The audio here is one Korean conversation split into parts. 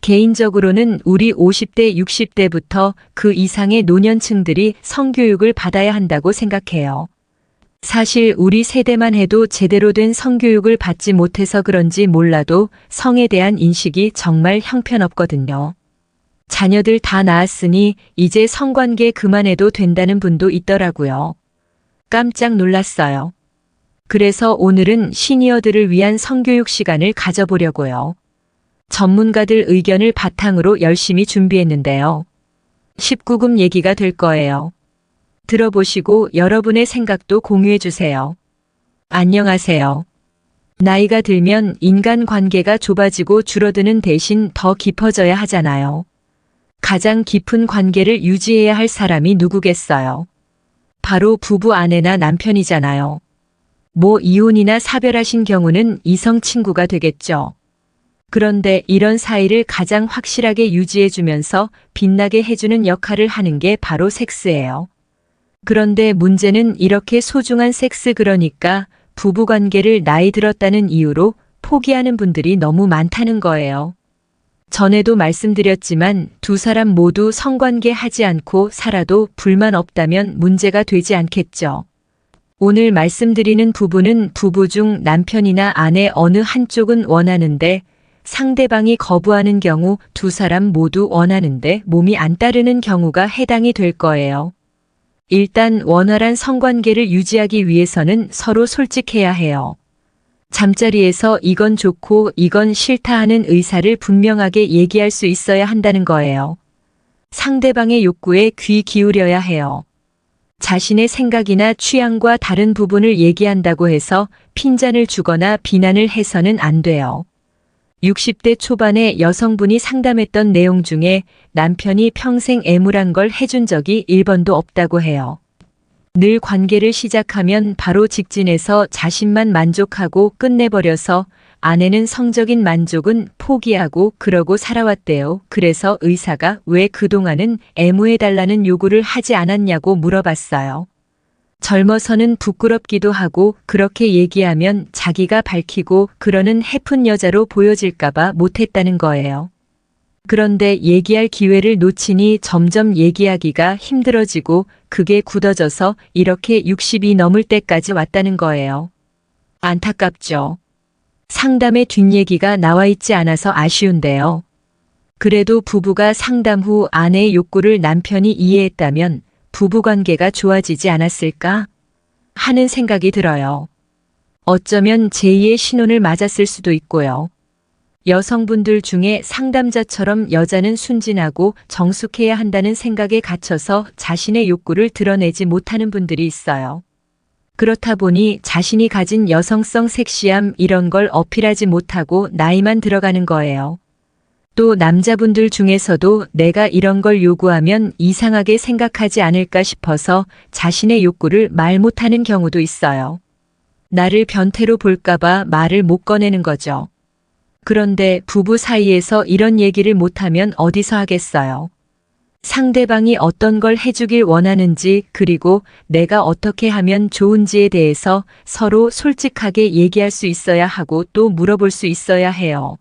개인적으로는 우리 50대, 60대부터 그 이상의 노년층들이 성교육을 받아야 한다고 생각해요. 사실 우리 세대만 해도 제대로 된 성교육을 받지 못해서 그런지 몰라도 성에 대한 인식이 정말 형편없거든요. 자녀들 다 낳았으니 이제 성관계 그만해도 된다는 분도 있더라고요. 깜짝 놀랐어요. 그래서 오늘은 시니어들을 위한 성교육 시간을 가져보려고요. 전문가들 의견을 바탕으로 열심히 준비했는데요. 19금 얘기가 될 거예요. 들어보시고 여러분의 생각도 공유해 주세요. 안녕하세요. 나이가 들면 인간 관계가 좁아지고 줄어드는 대신 더 깊어져야 하잖아요. 가장 깊은 관계를 유지해야 할 사람이 누구겠어요? 바로 부부 아내나 남편이잖아요. 뭐 이혼이나 사별하신 경우는 이성 친구가 되겠죠. 그런데 이런 사이를 가장 확실하게 유지해주면서 빛나게 해주는 역할을 하는 게 바로 섹스예요. 그런데 문제는 이렇게 소중한 섹스 그러니까 부부 관계를 나이 들었다는 이유로 포기하는 분들이 너무 많다는 거예요. 전에도 말씀드렸지만 두 사람 모두 성관계 하지 않고 살아도 불만 없다면 문제가 되지 않겠죠. 오늘 말씀드리는 부부는 부부 중 남편이나 아내 어느 한쪽은 원하는데 상대방이 거부하는 경우 두 사람 모두 원하는데 몸이 안 따르는 경우가 해당이 될 거예요. 일단 원활한 성관계를 유지하기 위해서는 서로 솔직해야 해요. 잠자리에서 이건 좋고 이건 싫다 하는 의사를 분명하게 얘기할 수 있어야 한다는 거예요. 상대방의 욕구에 귀 기울여야 해요. 자신의 생각이나 취향과 다른 부분을 얘기한다고 해서 핀잔을 주거나 비난을 해서는 안 돼요. 60대 초반에 여성분이 상담했던 내용 중에 남편이 평생 애물한 걸 해준 적이 1번도 없다고 해요. 늘 관계를 시작하면 바로 직진해서 자신만 만족하고 끝내버려서 아내는 성적인 만족은 포기하고 그러고 살아왔대요. 그래서 의사가 왜 그동안은 애무해달라는 요구를 하지 않았냐고 물어봤어요. 젊어서는 부끄럽기도 하고 그렇게 얘기하면 자기가 밝히고 그러는 해픈 여자로 보여질까봐 못했다는 거예요. 그런데 얘기할 기회를 놓치니 점점 얘기하기가 힘들어지고 그게 굳어져서 이렇게 60이 넘을 때까지 왔다는 거예요. 안타깝죠. 상담의 뒷얘기가 나와 있지 않아서 아쉬운데요. 그래도 부부가 상담 후 아내의 욕구를 남편이 이해했다면 부부관계가 좋아지지 않았을까? 하는 생각이 들어요. 어쩌면 제2의 신혼을 맞았을 수도 있고요. 여성분들 중에 상담자처럼 여자는 순진하고 정숙해야 한다는 생각에 갇혀서 자신의 욕구를 드러내지 못하는 분들이 있어요. 그렇다 보니 자신이 가진 여성성 섹시함 이런 걸 어필하지 못하고 나이만 들어가는 거예요. 또 남자분들 중에서도 내가 이런 걸 요구하면 이상하게 생각하지 않을까 싶어서 자신의 욕구를 말 못하는 경우도 있어요. 나를 변태로 볼까봐 말을 못 꺼내는 거죠. 그런데 부부 사이에서 이런 얘기를 못하면 어디서 하겠어요. 상대방이 어떤 걸 해주길 원하는지 그리고 내가 어떻게 하면 좋은지에 대해서 서로 솔직하게 얘기할 수 있어야 하고 또 물어볼 수 있어야 해요.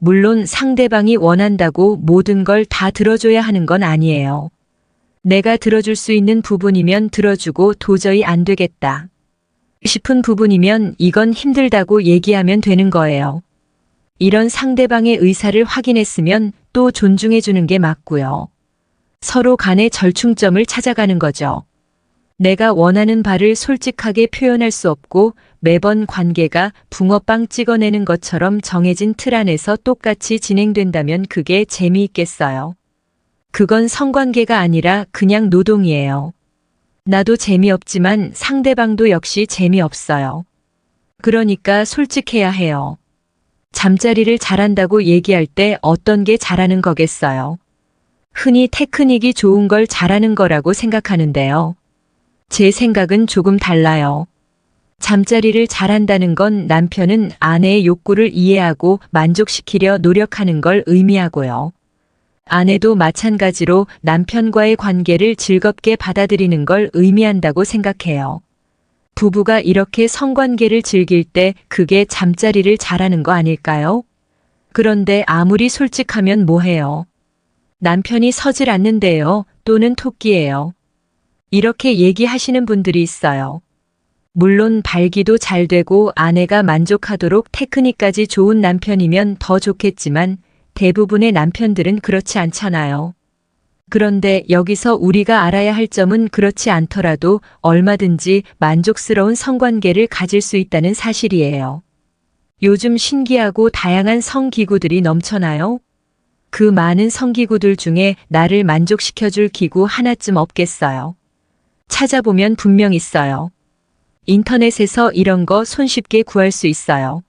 물론 상대방이 원한다고 모든 걸 다 들어줘야 하는 건 아니에요. 내가 들어줄 수 있는 부분이면 들어주고 도저히 안 되겠다. 싶은 부분이면 이건 힘들다고 얘기하면 되는 거예요. 이런 상대방의 의사를 확인했으면 또 존중해 주는 게 맞고요. 서로 간의 절충점을 찾아가는 거죠. 내가 원하는 바를 솔직하게 표현할 수 없고 매번 관계가 붕어빵 찍어내는 것처럼 정해진 틀 안에서 똑같이 진행된다면 그게 재미있겠어요. 그건 성관계가 아니라 그냥 노동이에요. 나도 재미없지만 상대방도 역시 재미없어요. 그러니까 솔직해야 해요. 잠자리를 잘한다고 얘기할 때 어떤 게 잘하는 거겠어요. 흔히 테크닉이 좋은 걸 잘하는 거라고 생각하는데요. 제 생각은 조금 달라요. 잠자리를 잘한다는 건 남편은 아내의 욕구를 이해하고 만족시키려 노력하는 걸 의미하고요. 아내도 마찬가지로 남편과의 관계를 즐겁게 받아들이는 걸 의미한다고 생각해요. 부부가 이렇게 성관계를 즐길 때 그게 잠자리를 잘하는 거 아닐까요? 그런데 아무리 솔직하면 뭐해요? 남편이 서질 않는데요. 또는 토끼예요. 이렇게 얘기하시는 분들이 있어요. 물론 발기도 잘 되고 아내가 만족하도록 테크닉까지 좋은 남편이면 더 좋겠지만 대부분의 남편들은 그렇지 않잖아요. 그런데 여기서 우리가 알아야 할 점은 그렇지 않더라도 얼마든지 만족스러운 성관계를 가질 수 있다는 사실이에요. 요즘 신기하고 다양한 성기구들이 넘쳐나요? 그 많은 성기구들 중에 나를 만족시켜줄 기구 하나쯤 없겠어요. 찾아보면 분명 있어요. 인터넷에서 이런 거 손쉽게 구할 수 있어요.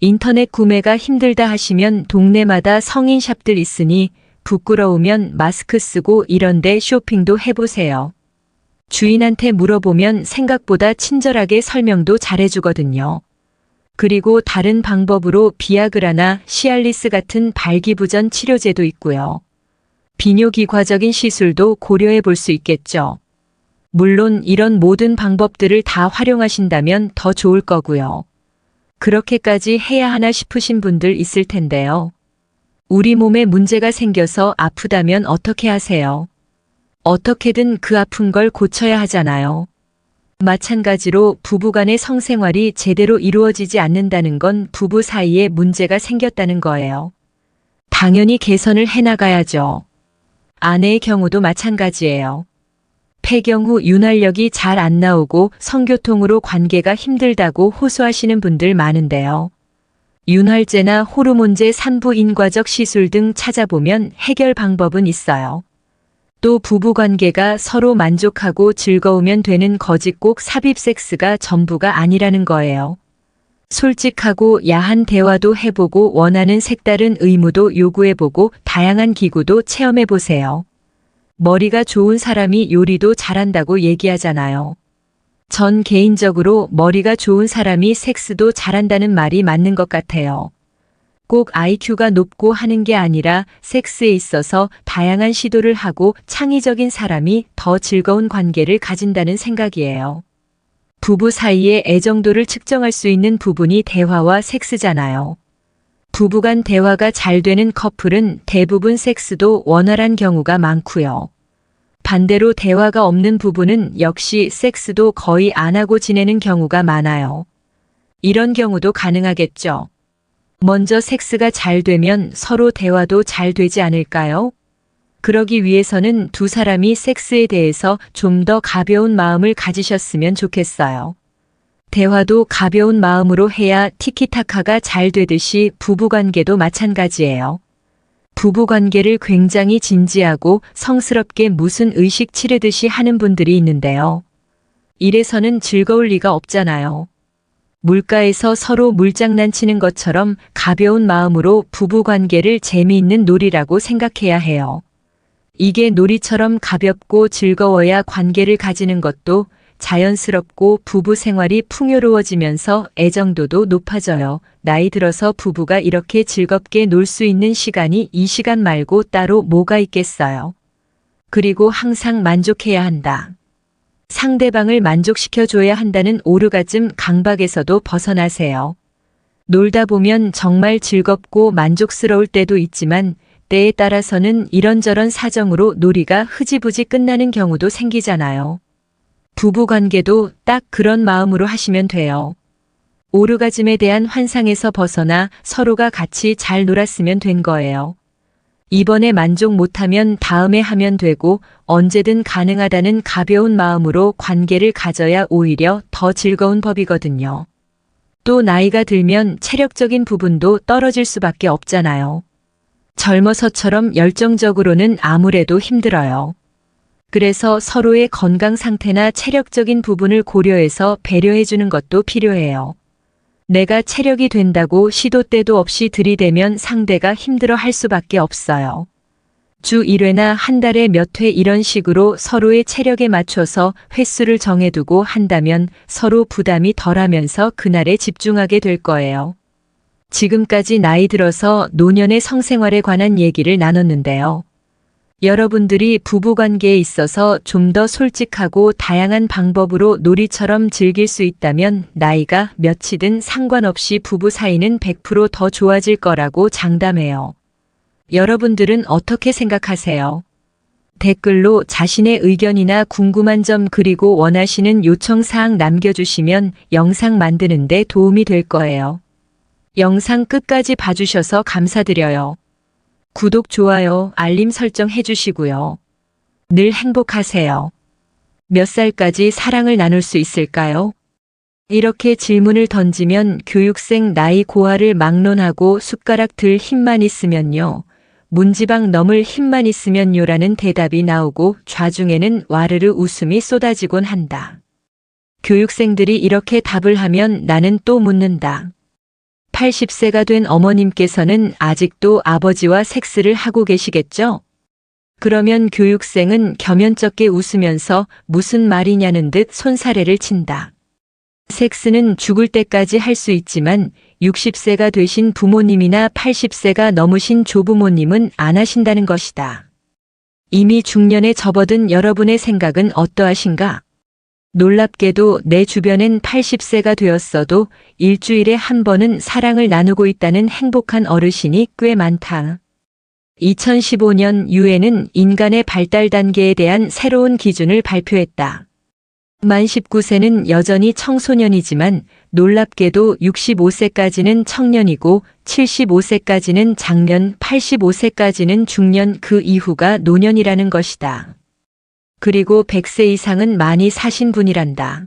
인터넷 구매가 힘들다 하시면 동네마다 성인샵들 있으니 부끄러우면 마스크 쓰고 이런데 쇼핑도 해보세요. 주인한테 물어보면 생각보다 친절하게 설명도 잘해주거든요. 그리고 다른 방법으로 비아그라나 시알리스 같은 발기부전 치료제도 있고요. 비뇨기과적인 시술도 고려해 볼 수 있겠죠. 물론 이런 모든 방법들을 다 활용하신다면 더 좋을 거고요. 그렇게까지 해야 하나 싶으신 분들 있을 텐데요. 우리 몸에 문제가 생겨서 아프다면 어떻게 하세요? 어떻게든 그 아픈 걸 고쳐야 하잖아요. 마찬가지로 부부간의 성생활이 제대로 이루어지지 않는다는 건 부부 사이에 문제가 생겼다는 거예요. 당연히 개선을 해나가야죠. 아내의 경우도 마찬가지예요. 폐경 후 윤활력이 잘 안 나오고 성교통으로 관계가 힘들다고 호소하시는 분들 많은데요. 윤활제나 호르몬제 산부인과적 시술 등 찾아보면 해결 방법은 있어요. 또 부부 관계가 서로 만족하고 즐거우면 되는 거짓 꼭 삽입 섹스가 전부가 아니라는 거예요. 솔직하고 야한 대화도 해보고 원하는 색다른 의무도 요구해보고 다양한 기구도 체험해보세요. 머리가 좋은 사람이 요리도 잘한다고 얘기하잖아요. 전 개인적으로 머리가 좋은 사람이 섹스도 잘한다는 말이 맞는 것 같아요. 꼭 IQ가 높고 하는 게 아니라 섹스에 있어서 다양한 시도를 하고 창의적인 사람이 더 즐거운 관계를 가진다는 생각이에요. 부부 사이의 애정도를 측정할 수 있는 부분이 대화와 섹스잖아요. 부부간 대화가 잘 되는 커플은 대부분 섹스도 원활한 경우가 많고요. 반대로 대화가 없는 부부는 역시 섹스도 거의 안 하고 지내는 경우가 많아요. 이런 경우도 가능하겠죠. 먼저 섹스가 잘 되면 서로 대화도 잘 되지 않을까요? 그러기 위해서는 두 사람이 섹스에 대해서 좀 더 가벼운 마음을 가지셨으면 좋겠어요. 대화도 가벼운 마음으로 해야 티키타카가 잘 되듯이 부부관계도 마찬가지예요. 부부관계를 굉장히 진지하고 성스럽게 무슨 의식 치르듯이 하는 분들이 있는데요. 이래서는 즐거울 리가 없잖아요. 물가에서 서로 물장난치는 것처럼 가벼운 마음으로 부부관계를 재미있는 놀이라고 생각해야 해요. 이게 놀이처럼 가볍고 즐거워야 관계를 가지는 것도 자연스럽고 부부 생활이 풍요로워지면서 애정도도 높아져요. 나이 들어서 부부가 이렇게 즐겁게 놀 수 있는 시간이 이 시간 말고 따로 뭐가 있겠어요. 그리고 항상 만족해야 한다. 상대방을 만족시켜줘야 한다는 오르가즘 강박에서도 벗어나세요. 놀다 보면 정말 즐겁고 만족스러울 때도 있지만 때에 따라서는 이런저런 사정으로 놀이가 흐지부지 끝나는 경우도 생기잖아요. 부부 관계도 딱 그런 마음으로 하시면 돼요. 오르가즘에 대한 환상에서 벗어나 서로가 같이 잘 놀았으면 된 거예요. 이번에 만족 못하면 다음에 하면 되고 언제든 가능하다는 가벼운 마음으로 관계를 가져야 오히려 더 즐거운 법이거든요. 또 나이가 들면 체력적인 부분도 떨어질 수밖에 없잖아요. 젊어서처럼 열정적으로는 아무래도 힘들어요. 그래서 서로의 건강 상태나 체력적인 부분을 고려해서 배려해주는 것도 필요해요. 내가 체력이 된다고 시도 때도 없이 들이대면 상대가 힘들어 할 수밖에 없어요. 주 1회나 한 달에 몇 회 이런 식으로 서로의 체력에 맞춰서 횟수를 정해두고 한다면 서로 부담이 덜하면서 그날에 집중하게 될 거예요. 지금까지 나이 들어서 노년의 성생활에 관한 얘기를 나눴는데요. 여러분들이 부부관계에 있어서 좀 더 솔직하고 다양한 방법으로 놀이처럼 즐길 수 있다면 나이가 몇이든 상관없이 부부 사이는 100%더 좋아질 거라고 장담해요. 여러분들은 어떻게 생각하세요? 댓글로 자신의 의견이나 궁금한 점 그리고 원하시는 요청사항 남겨주시면 영상 만드는데 도움이 될 거예요. 영상 끝까지 봐주셔서 감사드려요. 구독, 좋아요, 알림 설정 해주시고요. 늘 행복하세요. 몇 살까지 사랑을 나눌 수 있을까요? 이렇게 질문을 던지면 교육생 나이 고하를 막론하고 숟가락 들 힘만 있으면요. 문지방 넘을 힘만 있으면요라는 대답이 나오고 좌중에는 와르르 웃음이 쏟아지곤 한다. 교육생들이 이렇게 답을 하면 나는 또 묻는다. 80세가 된 어머님께서는 아직도 아버지와 섹스를 하고 계시겠죠? 그러면 교육생은 겸연쩍게 웃으면서 무슨 말이냐는 듯 손사래를 친다. 섹스는 죽을 때까지 할 수 있지만 60세가 되신 부모님이나 80세가 넘으신 조부모님은 안 하신다는 것이다. 이미 중년에 접어든 여러분의 생각은 어떠하신가? 놀랍게도 내 주변엔 80세가 되었어도 일주일에 한 번은 사랑을 나누고 있다는 행복한 어르신이 꽤 많다. 2015년 유엔은 인간의 발달 단계에 대한 새로운 기준을 발표했다. 만 19세는 여전히 청소년이지만 놀랍게도 65세까지는 청년이고 75세까지는 장년, 85세까지는 중년 그 이후가 노년이라는 것이다. 그리고 100세 이상은 많이 사신 분이란다.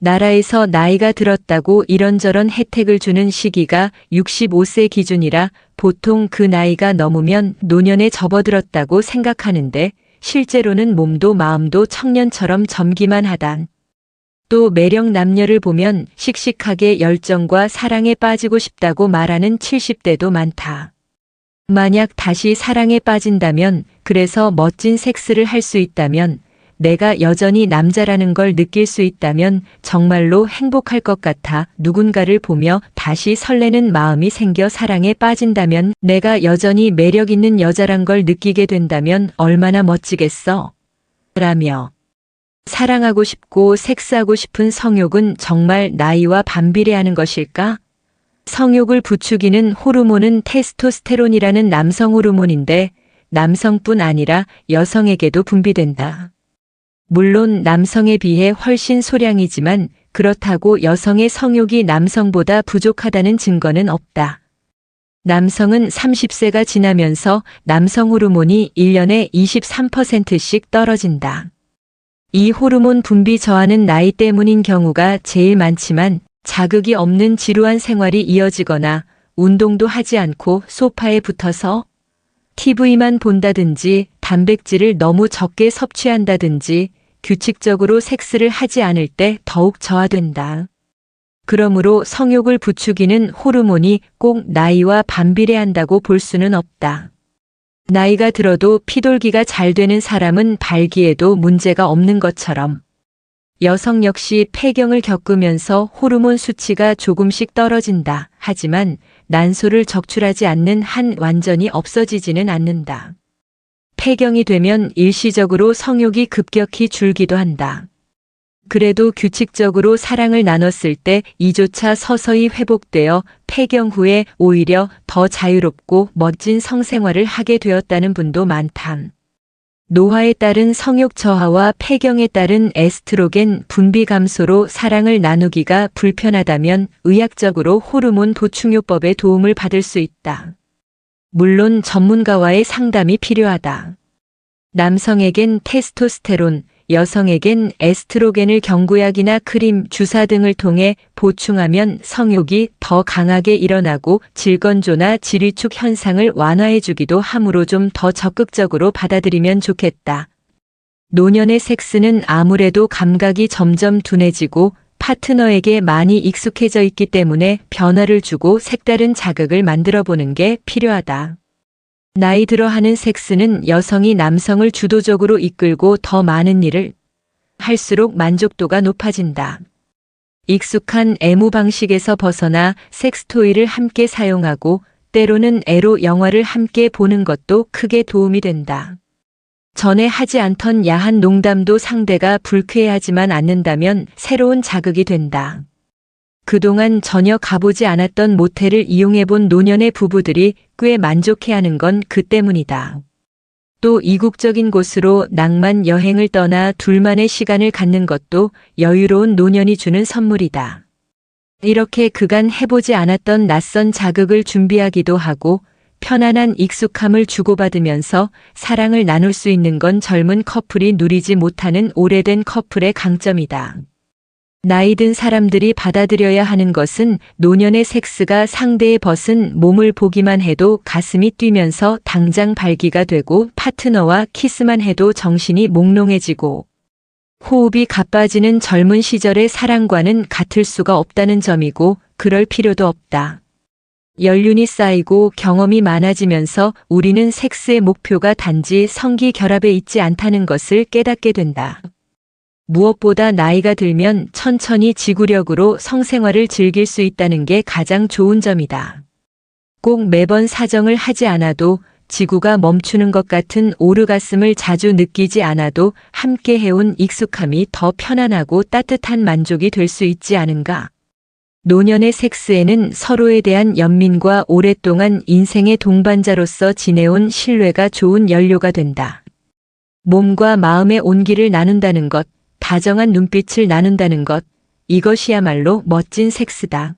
나라에서 나이가 들었다고 이런저런 혜택을 주는 시기가 65세 기준이라 보통 그 나이가 넘으면 노년에 접어들었다고 생각하는데 실제로는 몸도 마음도 청년처럼 젊기만 하단. 또 매력 남녀를 보면 씩씩하게 열정과 사랑에 빠지고 싶다고 말하는 70대도 많다. 만약 다시 사랑에 빠진다면, 그래서 멋진 섹스를 할 수 있다면, 내가 여전히 남자라는 걸 느낄 수 있다면 정말로 행복할 것 같아 누군가를 보며 다시 설레는 마음이 생겨 사랑에 빠진다면 내가 여전히 매력 있는 여자란 걸 느끼게 된다면 얼마나 멋지겠어. 라며 사랑하고 싶고 섹스하고 싶은 성욕은 정말 나이와 반비례하는 것일까? 성욕을 부추기는 호르몬은 테스토스테론이라는 남성 호르몬인데 남성뿐 아니라 여성에게도 분비된다. 물론 남성에 비해 훨씬 소량이지만 그렇다고 여성의 성욕이 남성보다 부족하다는 증거는 없다. 남성은 30세가 지나면서 남성 호르몬이 1년에 23%씩 떨어진다. 이 호르몬 분비 저하는 나이 때문인 경우가 제일 많지만 자극이 없는 지루한 생활이 이어지거나 운동도 하지 않고 소파에 붙어서 TV만 본다든지 단백질을 너무 적게 섭취한다든지 규칙적으로 섹스를 하지 않을 때 더욱 저하된다. 그러므로 성욕을 부추기는 호르몬이 꼭 나이와 반비례한다고 볼 수는 없다. 나이가 들어도 피돌기가 잘 되는 사람은 발기에도 문제가 없는 것처럼 여성 역시 폐경을 겪으면서 호르몬 수치가 조금씩 떨어진다. 하지만 난소를 적출하지 않는 한 완전히 없어지지는 않는다. 폐경이 되면 일시적으로 성욕이 급격히 줄기도 한다. 그래도 규칙적으로 사랑을 나눴을 때 이조차 서서히 회복되어 폐경 후에 오히려 더 자유롭고 멋진 성생활을 하게 되었다는 분도 많담. 노화에 따른 성욕 저하와 폐경에 따른 에스트로겐 분비 감소로 사랑을 나누기가 불편하다면 의학적으로 호르몬 보충요법의 도움을 받을 수 있다. 물론 전문가와의 상담이 필요하다. 남성에겐 테스토스테론, 여성에겐 에스트로겐을 경구약이나 크림, 주사 등을 통해 보충하면 성욕이 더 강하게 일어나고 질건조나 지리축 현상을 완화해주기도 하므로 좀 더 적극적으로 받아들이면 좋겠다. 노년의 섹스는 아무래도 감각이 점점 둔해지고 파트너에게 많이 익숙해져 있기 때문에 변화를 주고 색다른 자극을 만들어 보는 게 필요하다. 나이 들어 하는 섹스는 여성이 남성을 주도적으로 이끌고 더 많은 일을 할수록 만족도가 높아진다. 익숙한 애무 방식에서 벗어나 섹스토이를 함께 사용하고 때로는 에로 영화를 함께 보는 것도 크게 도움이 된다. 전에 하지 않던 야한 농담도 상대가 불쾌해하지만 않는다면 새로운 자극이 된다. 그동안 전혀 가보지 않았던 모텔을 이용해본 노년의 부부들이 꽤 만족해하는 건 그 때문이다. 또 이국적인 곳으로 낭만 여행을 떠나 둘만의 시간을 갖는 것도 여유로운 노년이 주는 선물이다. 이렇게 그간 해보지 않았던 낯선 자극을 준비하기도 하고 편안한 익숙함을 주고받으면서 사랑을 나눌 수 있는 건 젊은 커플이 누리지 못하는 오래된 커플의 강점이다. 나이 든 사람들이 받아들여야 하는 것은 노년의 섹스가 상대의 벗은 몸을 보기만 해도 가슴이 뛰면서 당장 발기가 되고 파트너와 키스만 해도 정신이 몽롱해지고 호흡이 가빠지는 젊은 시절의 사랑과는 같을 수가 없다는 점이고 그럴 필요도 없다. 연륜이 쌓이고 경험이 많아지면서 우리는 섹스의 목표가 단지 성기 결합에 있지 않다는 것을 깨닫게 된다. 무엇보다 나이가 들면 천천히 지구력으로 성생활을 즐길 수 있다는 게 가장 좋은 점이다. 꼭 매번 사정을 하지 않아도 지구가 멈추는 것 같은 오르가슴을 자주 느끼지 않아도 함께 해온 익숙함이 더 편안하고 따뜻한 만족이 될 수 있지 않은가. 노년의 섹스에는 서로에 대한 연민과 오랫동안 인생의 동반자로서 지내온 신뢰가 좋은 연료가 된다. 몸과 마음의 온기를 나눈다는 것, 다정한 눈빛을 나눈다는 것, 이것이야말로 멋진 섹스다.